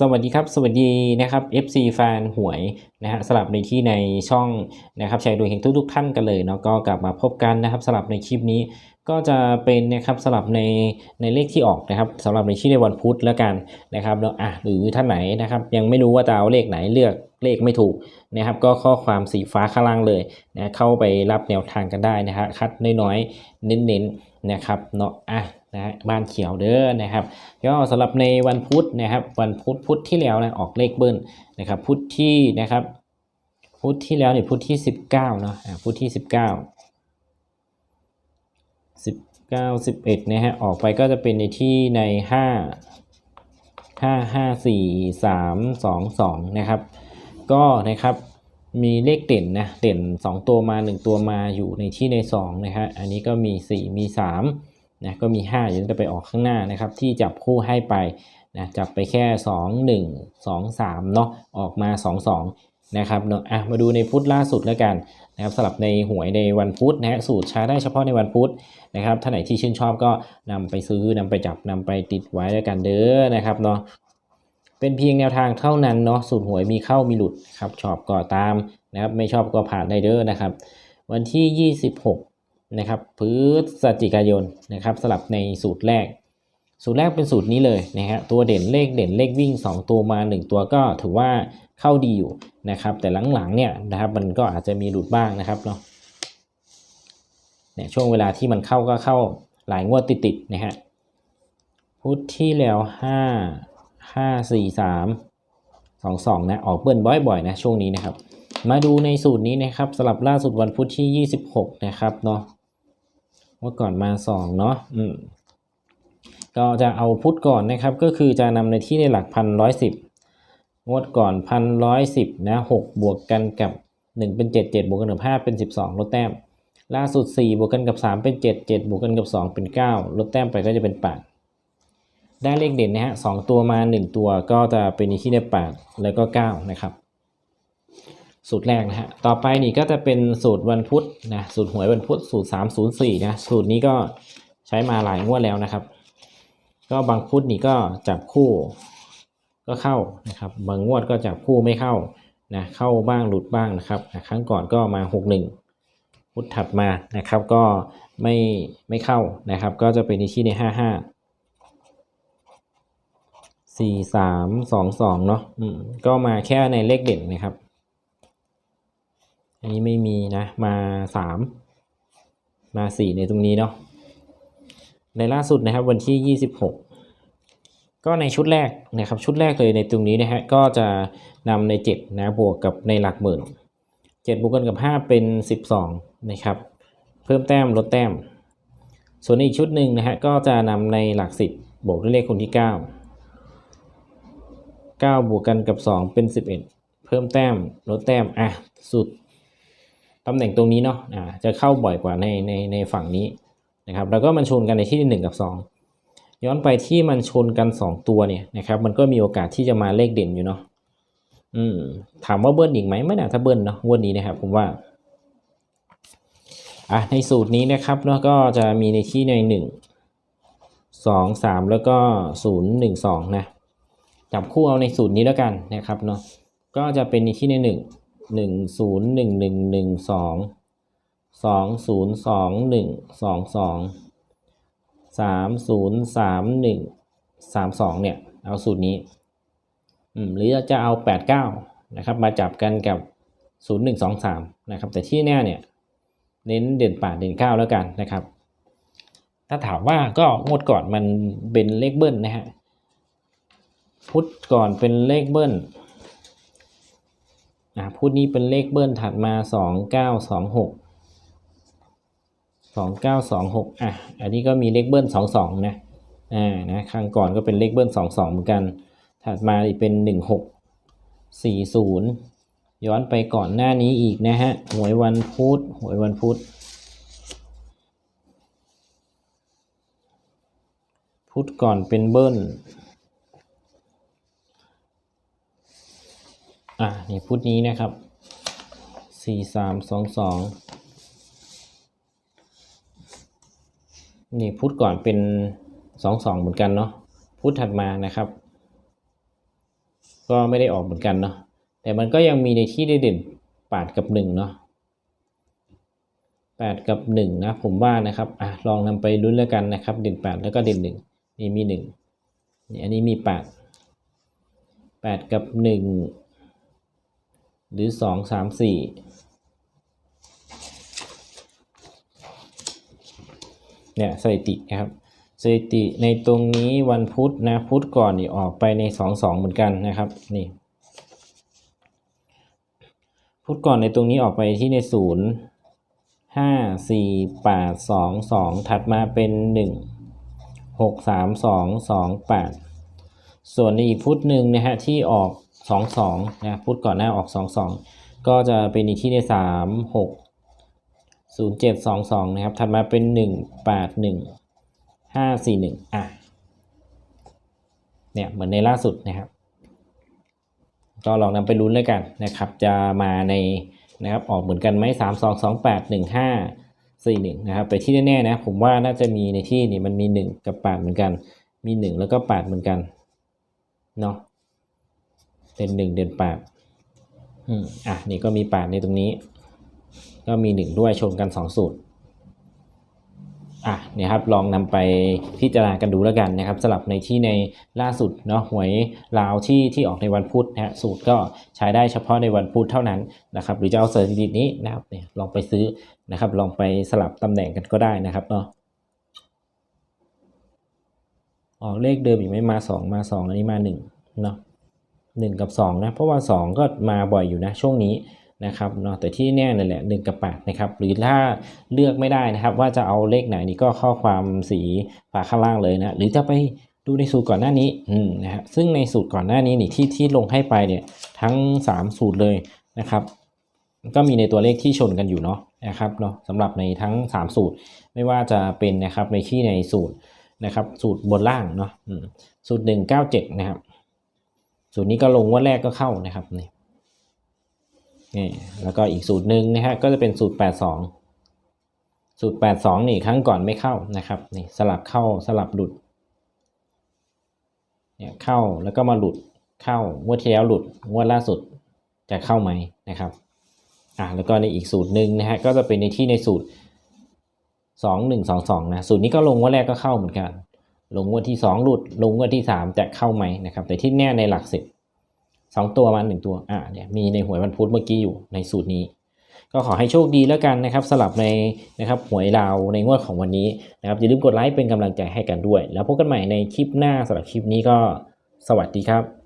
สวัสดีครับ สวัสดีนะครับ FC แฟนหวยนะฮะสลับในที่ในช่องนะครับแชร์ดวงเฮงทุกๆ ท่านกันเลยเนาะก็กลับมาพบกันนะครับสลับในคลิปนี้ก็จะเป็นนะครับสลับในในเลขที่ออกนะครับสำหรับในที่ในวันพุธแล้วกันนะครับแล้วอะหรือท่านไหนนะครับยังไม่รู้ว่าจะเอาเลขไหนเลือกเลขไม่ถูกนะครับ ก็ข้อความสีฟ้าข้างล่างเลยนะเข้าไปรับแนวทางกันได้นะฮะคัดน้อยๆเน้นๆนะครับเนาะอะ นะฮะบ้านเขียวเด้อนะครับก็สำหรับในวันพุธนะครับ วันพุธพุธที่แล้วนะออกเลขเบิ้ลนะครับ พุธที่นะครับ พุธที่แล้วเนี่ยพุธที่สิบเก้าเนาะพุธที่สิบเก้าสิบเก้าสิบเอ็ดนะฮะออกไปก็จะเป็นในที่ในห้าห้าห้าสี่สามสองสองนะครับ ก็นะครับมีเลขเด่นนะเด่นสองตัวมาหนึ่งตัวมาอยู่ในที่ในสองนะฮะอันนี้ก็มีสี่มีสาม นะก็มี 5 อยู่จะไปออกข้างหน้านะครับ ที่จับคู่ให้ไปนะจับไปแค่ 2 1 2 3เนาะออกมา 2 2นะครับเนาะอะมาดูในพุธล่าสุดแล้วกันนะครับสลับในหวยในวันพุธนะสูตรใช้ได้เฉพาะในวันพุธนะครับท่านไหนที่ชื่นชอบก็นำไปซื้อนำไปจับนำไปติดไว้แล้วกันเด้อนะครับเนาะเป็นเพียงแนวทางเท่านั้นเนาะสูตรหวยมีเข้ามีหลุดครับชอบก็ตามนะครับไม่ชอบก็ผ่านได้เด้อนะครับ วันที่ 26 นะครับพฤศจิกายนนะครับสลับในสูตรแรก สูตรแรกเป็นสูตรนี้เลยนะฮะตัวเด่นเลขเด่นเลขวิ่ง 2 ตัวมา 1 ตัวก็ถือว่าเข้าดีอยู่นะครับ แต่หลังๆเนี่ยนะครับมันก็อาจจะมีหลุดบ้างนะครับเนาะเนี่ยช่วงเวลาที่มันเข้าก็เข้าหลายงวดติดๆนะฮะพุธที่แล้ว 5 5 4 3 2 2นะออกเบิ้ลบ่อยๆนะช่วงนี้นะครับ มาดูในสูตรนี้นะครับสลับล่าสุดวันพุธที่ 26 นะครับเนาะ เมื่อก่อนมา2เนาะอืมก็จะเอาพุทธก่อนนะครับ ก็คือจะนำในที่ในหลักพันร้อยสิบงวดก่อนพันร้อยสิบนะหกบวกกันกับ1เป็น7 7บวกกันกับ5เป็น12ลดแต้ม ล่าสุด4บวกกันกับ3เป็น7 7บวกกันกับ2เป็น9ลดแต้มไปก็จะเป็น8ได้เลขเด่นนะฮะสองตัวมา1ตัวก็จะเป็นที่ได้8แล้วก็9นะครับ สูตรแรกนะฮะ ต่อไปนี่ก็จะเป็นสูตรวันพุธนะ สูตรหวยวันพุธสูตร 304 นะ สูตรนี้ก็ใช้มาหลายงวดแล้วนะครับ ก็บางพุธนี่ก็จับคู่ก็เข้านะครับ บางงวดก็จับคู่ไม่เข้านะ เข้าบ้างหลุดบ้างนะครับอะครั้งก่อนก็มา 61 พุธถัดมานะครับ ก็ไม่ไม่เข้านะครับ ก็จะเป็นในที่ใน 55สี่สามสองสองเนาะก็มาแค่ในเลขเด่นนะครับ อันนี้ไม่มีนะ มาสามมาสี่ในตรงนี้เนาะในล่าสุดนะครับวันที่ยี่สิบหกก็ในชุดแรกนะครับชุดแรกเลยในตรงนี้นะฮะก็จะนำในเจ็ดนะบวกกับในหลักหมื่นเจ็ดบวกกันกับห้าเป็นสิบสองนะครับ เพิ่มแต้มลดแต้ม ส่วนอีกชุดหนึ่งนะฮะก็จะนำในหลักสิบบวกด้วยเลขคูณที่เก้า9บวกกันกับ 2 เป็น 11 เพิ่มแต้มลดแต้มอะสุดำแหน่งตรงนี้เนาะอ่าจะเข้าบ่อยกว่าในในในฝั่งนี้นะครับ แล้วก็มันชนกันในที่ 1 กับ 2 ย้อนไปที่มันชนกัน 2 ตัวเนี่ยนะครับ มันก็มีโอกาสที่จะมาเลขเด่นอยู่เนาะอืม ถามว่าเบิ้ลอีกไหมไม่น่าถ้าเบิ้ลเนาะงวดนี้นะครับผมว่าอะในสูตรนี้นะครับเนาะก็จะมีในที่ใน1 2 3แล้วก็0 1 2นะจับคู่เอาในสูตรนี้แล้วกันนะครับเนาะก็จะเป็นในที่ในหนึ่ง หนึ่งศูนย์หนึ่งหนึ่งหนึ่งสองสองศูนย์สองหนึ่งสองสองสามศูนย์สามหนึ่งสามสองเนี่ย เอาสูตรนี้หรือจะเอาแปดเก้านะครับ มาจับกันกับศูนย์หนึ่งสองสามนะครับ แต่ที่แน่เนี่ย เน้นเด่นป่าเด่นเก้าแล้วกันนะครับ ถ้าถามว่าก็งวดก่อนมันเป็นเลขเบิ้ลนะฮะพุทธก่อนเป็นเลขเบิ้ล พุธนี้เป็นเลขเบิ้ลถัดมาสองเก้าสองหกสองเก้าสองหกอะอันนี้ก็มีเลขเบิ้ลสองสองนะอ่านะครั้งก่อนก็เป็นเลขเบิ้ลสองสองเหมือนกัน ถัดมาอีกเป็นหนึ่งหกสี่ศูนย์ย้อนไปก่อนหน้านี้อีกนะฮะหวยวันพุธหวยวันพุธพุธก่อนเป็นเบิ้ล อะนี่พุธนี้นะครับสี่สามสองสองนี่พุธก่อนเป็นสองสองเหมือนกันเนาะพุธถัดมานะครับ ก็ไม่ได้ออกเหมือนกันเนาะแต่มันก็ยังมีในที่ได้เด่นแปดกับหนึ่งเนาะแปดกับหนึ่งนะผมว่านะครับอะลองนำไปลุ้นแล้วกันนะครับ เด่นแปดแล้วก็เด่นหนึ่งนี่มีหนึ่งนี่อันนี้มีแปดแปดกับหนึ่ง หรือสองสามสี่เนี่ยสถิตินะครับสถิติในตรงนี้วันพุธนะพุธก่อนนี่ออกไปในสองสองเหมือนกันนะครับนี่พุธก่อนในตรงนี้ออกไปที่ในศูนย์ห้าสี่แปดสองสองถัดมาเป็นหนึ่งหกสามสองสองแปดส่วนในอีกพุธหนึ่งนะฮะที่ออก สองสองนะพุธก่อนหน้าออกสองสองก็จะเป็นอีกที่ในสามหกศูนย์เจ็ดสองสองนะครับ ถัดมาเป็นหนึ่งแปดหนึ่งห้าสี่หนึ่งอะเนี่ยเหมือนในล่าสุดนะครับ ก็ลองนำไปลุ้นแล้วกันนะครับ จะมาในนะครับออกเหมือนกันไหมสามสองสองแปดหนึ่งห้าสี่หนึ่งนะครับ แต่ที่แน่ๆนะผมว่าน่าจะมีในที่นี่มันมีหนึ่งกับแปดเหมือนกัน มีหนึ่งแล้วก็แปดเหมือนกันเนาะ เด่นหนึ่งเด่นแปดอืมอะนี่ก็มีแปดในตรงนี้ ก็มีหนึ่งด้วยชนกันสองสูตรอะเนี่ยครับลองนำไปพิจารณากันดูแล้วกันนะครับสลับในที่ในล่าสุดเนาะหวยลาวที่ที่ออกในวันพุธนะฮะสูตรก็ใช้ได้เฉพาะในวันพุธเท่านั้นนะครับ หรือจะเอาสถิตินี้นะครับเนี่ยลองไปซื้อนะครับ ลองไปสลับตำแหน่งกันก็ได้นะครับเนาะออกเลขเดิมอีกไม่มาสองมาสองอันนี้มาหนึ่งเนาะ หนึ่งกับสองนะ เพราะว่าสองก็มาบ่อยอยู่นะช่วงนี้นะครับเนาะแต่ที่แน่นั่นแหละหนึ่งกับแปดนะครับหรือถ้าเลือกไม่ได้นะครับ ว่าจะเอาเลขไหนนี่ก็ข้อความสีฝาข้างล่างเลยนะ หรือจะไปดูในสูตรก่อนหน้านี้นะฮะซึ่งในสูตรก่อนหน้านี้นี่ที่ที่ลงให้ไปเนี่ยทั้ง 3 สูตรเลยนะครับก็มีในตัวเลขที่ชนกันอยู่เนาะนะครับเนาะสำหรับในทั้ง 3 สูตรไม่ว่าจะเป็นนะครับในที่ในสูตรนะครับสูตรบนล่างเนาะสูตร 197 นะครับ สูตรนี้ก็ลงว่าแรกก็เข้านะครับนี่นี่แล้วก็อีกสูตรหนึ่งนะฮะก็จะเป็นสูตร 82 สูตร 82 นี่ครั้งก่อนไม่เข้านะครับนี่สลับเข้าสลับหลุดเนี่ยเข้าแล้วก็มาหลุดเข้างวดที่แล้วหลุดงวดล่าสุดจะเข้าไหมนะครับอะแล้วก็ในอีกสูตรหนึ่งนะฮะก็จะเป็นในที่ในสูตร 2122นะสูตรนี้ก็ลงงวดแรกก็เข้าเหมือนกัน ลงงวดที่ 2 หลุด ลงงวดที่ 3 จะเข้าไหมนะครับ แต่ที่แน่ในหลักสิบสองตัวมาหนึ่งตัวอ่าเนี่ยมีในหวยวันพุธเมื่อกี้อยู่ในสูตรนี้ ก็ขอให้โชคดีแล้วกันนะครับสลับในนะครับหวยเราในงวดของวันนี้นะครับอย่าลืมกดไลค์เป็นกำลังใจให้กันด้วย แล้วพบกันใหม่ในคลิปหน้าสำหรับคลิปนี้ก็สวัสดีครับ